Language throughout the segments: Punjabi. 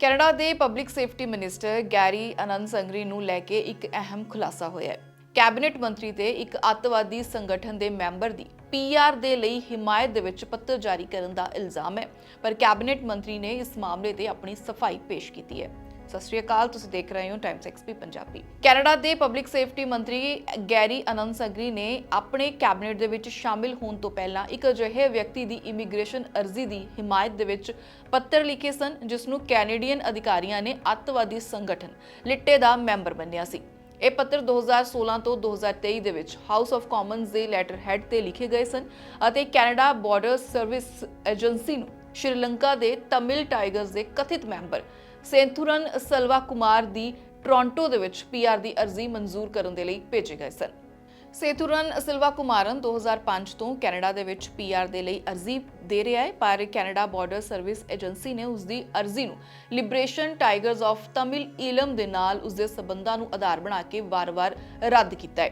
ਕੈਨੇਡਾ ਦੇ public safety minister Gary Anandasangaree ਨੂੰ ਲੈ ਕੇ ਇੱਕ ਅਹਿਮ ਖੁਲਾਸਾ ਹੋਇਆ ਹੈ। ਕੈਬਨਿਟ ਮੰਤਰੀ ਤੇ ਇੱਕ ਅੱਤਵਾਦੀ ਸੰਗਠਨ ਦੇ ਮੈਂਬਰ ਦੀ ਪੀਆਰ ਦੇ ਲਈ ਹਿਮਾਇਤ ਦੇ ਵਿੱਚ ਪੱਤਰ ਜਾਰੀ ਕਰਨ ਦਾ ਇਲਜ਼ਾਮ ਹੈ। ਪਰ ਕੈਬਨਿਟ ਮੰਤਰੀ ਨੇ ਇਸ ਮਾਮਲੇ ਤੇ ਆਪਣੀ ਸਫ਼ਾਈ ਪੇਸ਼ ਕੀਤੀ ਹੈ। ਸਤਿ ਸ਼੍ਰੀ ਅਕਾਲ, ਤੁਸੀਂ ਦੇਖ ਰਹੇ ਹੋ ਟਾਈਮਸ ਐਕਸਪੀ ਪੰਜਾਬੀ। ਕੈਨੇਡਾ ਦੇ ਪਬਲਿਕ ਸੇਫਟੀ ਮੰਤਰੀ ਗੈਰੀ ਅਨੰਦ ਨੇ ਆਪਣੇ ਕੈਬਨਿਟ ਦੇ ਵਿੱਚ ਸ਼ਾਮਿਲ ਹੋਣ ਤੋਂ ਪਹਿਲਾਂ ਇੱਕ ਅਜਿਹੇ ਵਿਅਕਤੀ ਦੀ ਇਮੀਗ੍ਰੇਸ਼ਨ ਅਰਜ਼ੀ ਦੀ ਹਿਮਾਇਤ ਦੇ ਵਿੱਚ ਪੱਤਰ ਲਿਖੇ ਸਨ, ਜਿਸ ਨੂੰ ਕੈਨੇਡੀਅਨ ਅਧਿਕਾਰੀਆਂ ਨੇ ਅੱਤਵਾਦੀ ਸੰਗਠਨ ਲਿੱਟੇ ਦਾ ਮੈਂਬਰ ਮੰਨਿਆ ਸੀ। ਇਹ ਪੱਤਰ 2016 ਤੋਂ 2023 ਦੇ ਵਿੱਚ ਹਾਊਸ ਆਫ ਕਾਮਨਸ ਦੇ ਲੈਟਰ ਹੈਡ ਤੇ ਲਿਖੇ ਗਏ ਸਨ ਅਤੇ ਕੈਨੇਡਾ ਬਾਰਡਰ ਸਰਵਿਸ ਏਜੰਸੀ ਨੂੰ ਸ਼੍ਰੀਲੰਕਾ ਦੇ ਤਮਿਲ ਟਾਈਗਰਸ ਦੇ ਕਥਿਤ ਮੈਂਬਰ ਸੈਂਥੁਰਨ ਸਲਵਾ ਕੁਮਾਰ ਦੀ ਟੋਰਾਂਟੋ ਦੇ ਵਿੱਚ ਪੀਆਰ ਦੀ ਅਰਜ਼ੀ ਮਨਜ਼ੂਰ ਕਰਨ ਦੇ ਲਈ ਭੇਜੇ ਗਏ ਸਨ। ਸੇਥੁਰਨ ਸਿਲਵਾ ਕੁਮਾਰਨ 2005 ਤੋਂ ਕੈਨੇਡਾ ਦੇ ਵਿੱਚ ਪੀਆਰ ਦੇ ਲਈ ਅਰਜ਼ੀ ਦੇ ਰਿਹਾ ਹੈ, ਪਰ ਕੈਨੇਡਾ ਬਾਰਡਰ ਸਰਵਿਸ ਏਜੰਸੀ ਨੇ ਉਸ ਦੀ ਅਰਜ਼ੀ ਨੂੰ Liberation Tigers of Tamil Eelam ਦੇ ਨਾਲ ਉਸ ਦੇ ਸਬੰਧਾਂ ਨੂੰ ਆਧਾਰ ਬਣਾ ਕੇ ਵਾਰ-ਵਾਰ ਰੱਦ ਕੀਤਾ ਹੈ।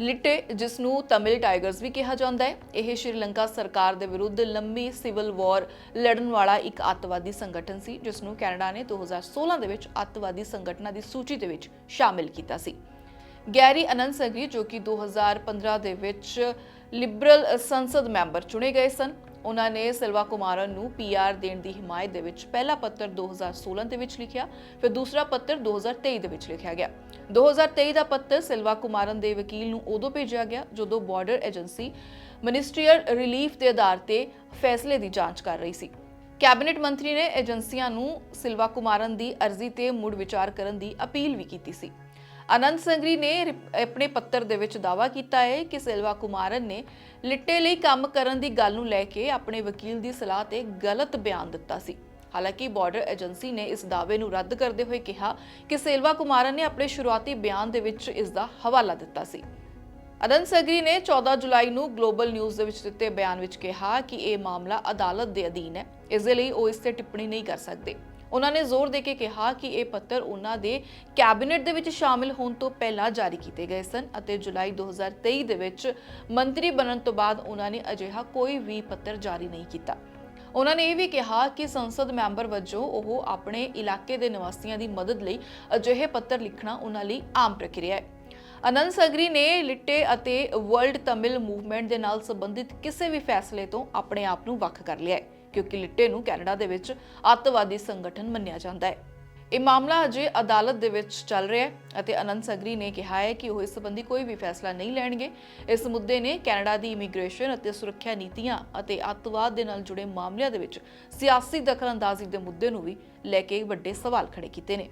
ਲਿਟੇ ਜਿਸ ਨੂੰ ਤਮਿਲ ਟਾਈਗਰਸ ਵੀ ਕਿਹਾ ਜਾਂਦਾ ਹੈ। ਇਹ ਸ਼੍ਰੀਲੰਕਾ ਸਰਕਾਰ ਦੇ ਵਿਰੁੱਧ ਲੰਮੀ ਸਿਵਲ ਵਾਰ ਲੜਨ ਵਾਲਾ ਇੱਕ ਅੱਤਵਾਦੀ ਸੰਗਠਨ ਸੀ ਜਿਸ ਨੂੰ ਕੈਨੇਡਾ ਨੇ 2016 ਦੇ ਵਿੱਚ ਅੱਤਵਾਦੀ ਸੰਗਠਨਾਂ ਦੀ ਸੂਚੀ ਦੇ ਵਿੱਚ ਸ਼ਾਮਿਲ ਕੀਤਾ ਸੀ। ਗੈਰੀ ਅਨੰਦ ਸੰਗਰੀ ਜੋ ਕਿ 2015 ਦੇ ਵਿੱਚ ਲਿਬਰਲ ਸੰਸਦ ਮੈਂਬਰ ਚੁਣੇ ਗਏ ਸਨ ਉਹਨਾਂ ਨੇ ਸਿਲਵਾ ਕੁਮਾਰਨ ਨੂੰ ਪੀਆਰ ਦੇਣ ਦੀ ਹਿਮਾਇਤ ਦੇ ਵਿੱਚ ਪਹਿਲਾ ਪੱਤਰ 2016 ਦੇ ਵਿੱਚ ਲਿਖਿਆ, ਫਿਰ ਦੂਸਰਾ ਪੱਤਰ 2023 ਦੇ ਵਿੱਚ ਲਿਖਿਆ ਗਿਆ। 2023 ਦਾ ਪੱਤਰ ਸਿਲਵਾ ਕੁਮਾਰਨ ਦੇ ਵਕੀਲ ਨੂੰ ਉਦੋਂ ਭੇਜਿਆ ਗਿਆ ਜਦੋਂ ਬਾਰਡਰ ਏਜੰਸੀ ਮਿਨਿਸਟਰੀਅਲ ਰਿਲੀਫ ਦੇ ਆਧਾਰ ਤੇ ਫੈਸਲੇ ਦੀ ਜਾਂਚ ਕਰ ਰਹੀ ਸੀ। ਕੈਬਨਿਟ ਮੰਤਰੀ ਨੇ ਏਜੰਸੀਆਂ ਨੂੰ ਸਿਲਵਾ ਕੁਮਾਰਨ ਦੀ ਅਰਜ਼ੀ ਤੇ ਮੁੜ ਵਿਚਾਰ ਕਰਨ ਦੀ ਅਪੀਲ ਵੀ ਕੀਤੀ ਸੀ। ਆਨੰਦ ਸੰਗਰੀ ਨੇ ਆਪਣੇ ਪੱਤਰ ਦੇ ਵਿੱਚ ਦਾਅਵਾ ਕੀਤਾ ਹੈ ਕਿ ਸਿਲਵਾ ਕੁਮਾਰਨ ਨੇ ਲਿੱਟੇ ਲਈ ਕੰਮ ਕਰਨ ਦੀ ਗੱਲ ਨੂੰ ਲੈ ਕੇ ਆਪਣੇ ਵਕੀਲ ਦੀ ਸਲਾਹ ਤੇ ਗਲਤ ਬਿਆਨ ਦਿੱਤਾ ਸੀ। ਹਾਲਾਂਕਿ ਬਾਰਡਰ ਏਜੰਸੀ ਨੇ ਇਸ ਦਾਅਵੇ ਨੂੰ ਰੱਦ ਕਰਦੇ ਹੋਏ ਕਿਹਾ ਕਿ ਸਿਲਵਾ ਕੁਮਾਰਨ ਨੇ ਆਪਣੇ ਸ਼ੁਰੂਆਤੀ ਬਿਆਨ ਦੇ ਵਿੱਚ ਇਸ ਦਾ ਹਵਾਲਾ ਦਿੱਤਾ ਸੀ। ਅਨੰਦ ਸਗਰੀ ਨੇ 14 ਜੁਲਾਈ ਨੂੰ ਗਲੋਬਲ ਨਿਊਜ਼ ਦੇ ਵਿੱਚ ਦਿੱਤੇ ਬਿਆਨ ਵਿੱਚ ਕਿਹਾ ਕਿ ਇਹ ਮਾਮਲਾ ਅਦਾਲਤ ਦੇ ਅਧੀਨ ਹੈ। ਇਸ ਦੇ ਲਈ ਉਹ ਇਸ ਤੇ ਟਿੱਪਣੀ ਨਹੀਂ ਕਰ ਸਕਦੇ। ਉਹਨਾਂ ਨੇ ਜ਼ੋਰ ਦੇ ਕੇ ਕਿਹਾ ਕਿ ਇਹ ਪੱਤਰ ਉਹਨਾਂ ਦੇ ਕੈਬਨਿਟ ਦੇ ਵਿੱਚ ਸ਼ਾਮਿਲ ਹੋਣ ਤੋਂ ਪਹਿਲਾਂ ਜਾਰੀ ਕੀਤੇ ਗਏ ਸਨ ਅਤੇ ਜੁਲਾਈ 2023 ਦੇ ਵਿੱਚ ਮੰਤਰੀ ਬਣਨ ਤੋਂ ਬਾਅਦ ਉਹਨਾਂ ਨੇ ਅਜਿਹਾ ਕੋਈ ਵੀ ਪੱਤਰ ਜਾਰੀ ਨਹੀਂ ਕੀਤਾ। ਉਹਨਾਂ ਨੇ ਇਹ ਵੀ ਕਿਹਾ ਕਿ ਸੰਸਦ ਮੈਂਬਰ ਵਜੋਂ ਉਹ ਆਪਣੇ ਇਲਾਕੇ ਦੇ ਨਿਵਾਸੀਆਂ ਦੀ ਮਦਦ ਲਈ ਅਜਿਹੇ ਪੱਤਰ ਲਿਖਣਾ ਉਹਨਾਂ ਲਈ ਆਮ ਪ੍ਰਕਿਰਿਆ ਹੈ। ਅਨੰਦ ਸਗਰੀ ਨੇ ਲਿੱਟੇ ਅਤੇ ਵਰਲਡ ਤਮਿਲ ਮੂਵਮੈਂਟ ਦੇ ਨਾਲ ਸੰਬੰਧਿਤ ਕਿਸੇ ਵੀ ਫੈਸਲੇ ਤੋਂ ਆਪਣੇ ਆਪ ਨੂੰ ਵੱਖ ਕਰ ਲਿਆ ਹੈ। ਕਿਉਂਕਿ ਲਿੱਟੇ ਨੂੰ ਕੈਨੇਡਾ ਦੇ ਵਿੱਚ ਅੱਤਵਾਦੀ ਸੰਗਠਨ ਮੰਨਿਆ ਜਾਂਦਾ ਹੈ। ਇਹ ਮਾਮਲਾ ਅਜੇ ਅਦਾਲਤ ਦੇ ਵਿੱਚ ਚੱਲ ਰਿਹਾ ਹੈ ਅਤੇ ਅਨੰਦ ਸਗਰੀ ਨੇ ਕਿਹਾ ਹੈ ਕਿ ਉਹ ਇਸ ਸੰਬੰਧੀ ਕੋਈ ਵੀ ਫੈਸਲਾ ਨਹੀਂ ਲੈਣਗੇ। ਇਸ ਮੁੱਦੇ ਨੇ ਕੈਨੇਡਾ ਦੀ ਇਮੀਗ੍ਰੇਸ਼ਨ ਅਤੇ ਸੁਰੱਖਿਆ ਨੀਤੀਆਂ ਅਤੇ ਅੱਤਵਾਦ ਦੇ ਨਾਲ ਜੁੜੇ ਮਾਮਲਿਆਂ ਦੇ ਵਿੱਚ ਸਿਆਸੀ ਦਖਲਅੰਦਾਜ਼ੀ ਦੇ ਮੁੱਦੇ ਨੂੰ ਵੀ ਲੈ ਕੇ ਵੱਡੇ ਸਵਾਲ ਖੜੇ ਕੀਤੇ ਨੇ।